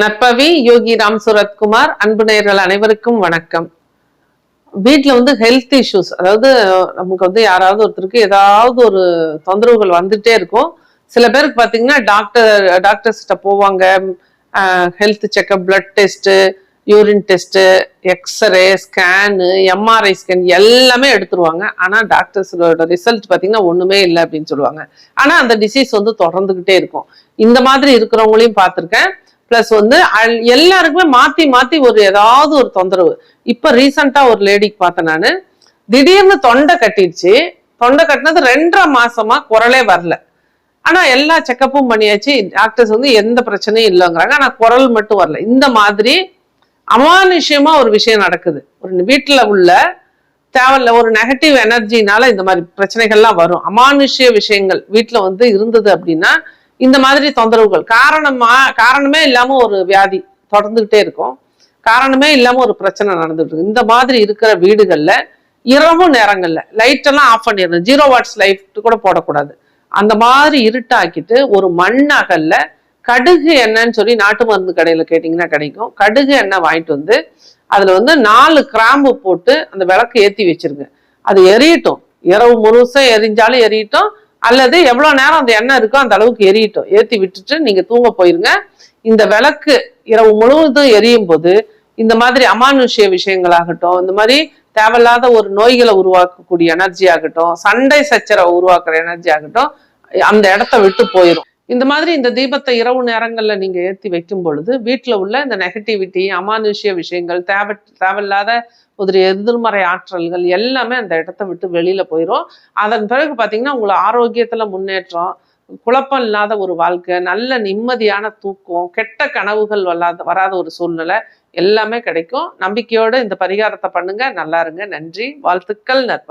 நற்பவி யோகி ராம் சுரத்குமார் அன்பு நேர்கள் அனைவருக்கும் வணக்கம். வீட்டில் வந்து ஹெல்த் இஷ்யூஸ் அதாவது நமக்கு வந்து யாராவது ஒருத்தருக்கு ஏதாவது ஒரு தொந்தரவுகள் வந்துட்டே இருக்கும். சில பேருக்கு பார்த்தீங்கன்னா டாக்டர் டாக்டர்ஸ்கிட்ட போவாங்க. Health checkup blood test urine test X ray scan MRI scan எல்லாமே எடுத்துருவாங்க. ஆனால் டாக்டர்ஸோட ரிசல்ட் பார்த்தீங்கன்னா ஒன்றுமே இல்லை அப்படின்னு சொல்லுவாங்க. ஆனால் அந்த டிசீஸ் வந்து தொடர்ந்துக்கிட்டே இருக்கும். இந்த மாதிரி இருக்கிறவங்களையும் பார்த்துருக்கேன் பிளஸ் வந்து எல்லாருக்குமே மாத்தி மாத்தி ஒரு ஏதாவது ஒரு தொந்தரவு. இப்ப ரீசண்டா ஒரு லேடிக்கு பார்த்தேன் நான். திடீர்னு தொண்டை கட்டிடுச்சு. தொண்டை கட்டினது ரெண்டரை மாசமா குரலே வரல. ஆனா எல்லா செக்கப்பும் பண்ணியாச்சு. டாக்டர்ஸ் வந்து எந்த பிரச்சனையும் இல்லைங்கிறாங்க. ஆனா குரல் மட்டும் வரல. இந்த மாதிரி அமானுஷ்யமா ஒரு விஷயம் நடக்குது. ஒரு வீட்டுல உள்ள தேவையில்ல ஒரு நெகட்டிவ் எனர்ஜினால இந்த மாதிரி பிரச்சனைகள்லாம் வரும். அமானுஷ்ய விஷயங்கள் வீட்டுல வந்து இருந்தது அப்படின்னா இந்த மாதிரி தொந்தரவுகள். காரணமா காரணமே இல்லாம ஒரு வியாதி தொடர்ந்துகிட்டே இருக்கும். காரணமே இல்லாம ஒரு பிரச்சனை நடந்துட்டு இருக்கு. இந்த மாதிரி இருக்கிற வீடுகள்ல இரவு நேரங்கள்ல லைட் எல்லாம் ஆஃப் பண்ணிடணும். ஜீரோ வாட்ஸ் லைட் கூட போடக்கூடாது. அந்த மாதிரி இருட்டாக்கிட்டு ஒரு மண் அகல்ல கடுகு என்னன்னு சொல்லி நாட்டு மருந்து கடையில கேட்டிங்கன்னா கிடைக்கும். கடுகு எண்ணெய் வாங்கிட்டு வந்து அதுல வந்து நாலு கிராம்பு போட்டு அந்த விளக்கு ஏத்தி வச்சிருங்க. அது எரியட்டும். இரவு முழுசா எரிஞ்சாலும் எரியட்டும். அல்லது எவ்வளோ நேரம் அந்த எண்ணெய் இருக்கோ அந்த அளவுக்கு எரியட்டும். ஏற்றி விட்டுட்டு நீங்கள் தூங்க போயிருங்க. இந்த விளக்கு இரவு முழுவதும் எரியும் போது இந்த மாதிரி அமானுஷ்ய விஷயங்களாகட்டும் இந்த மாதிரி தேவையில்லாத ஒரு நோய்களை உருவாக்கக்கூடிய எனர்ஜி ஆகட்டும் சண்டை சச்சரவை உருவாக்குற எனர்ஜி ஆகட்டும் அந்த இடத்த விட்டு போயிடும் இந்த மாதிரி இந்த தீபத்தை இரவு நேரங்களில் நீங்கள் ஏற்றி வைக்கும் பொழுது வீட்டில் உள்ள இந்த நெகட்டிவிட்டி அமானுஷ்ய விஷயங்கள் தேவை தேவையில்லாத ஒரு எதிர்மறை ஆற்றல்கள் எல்லாமே அந்த இடத்த விட்டு வெளியில் போயிடும் அதன் பிறகு பார்த்திங்கன்னா உங்களை ஆரோக்கியத்தில் முன்னேற்றம் குழப்பம் இல்லாத ஒரு வாழ்க்கை நல்ல நிம்மதியான தூக்கம் கெட்ட கனவுகள் வராத வராத ஒரு சூழ்நிலை எல்லாமே கிடைக்கும். நம்பிக்கையோட இந்த பரிகாரத்தை பண்ணுங்க. நல்லா இருங்க. நன்றி. வாழ்த்துக்கள் நற்ப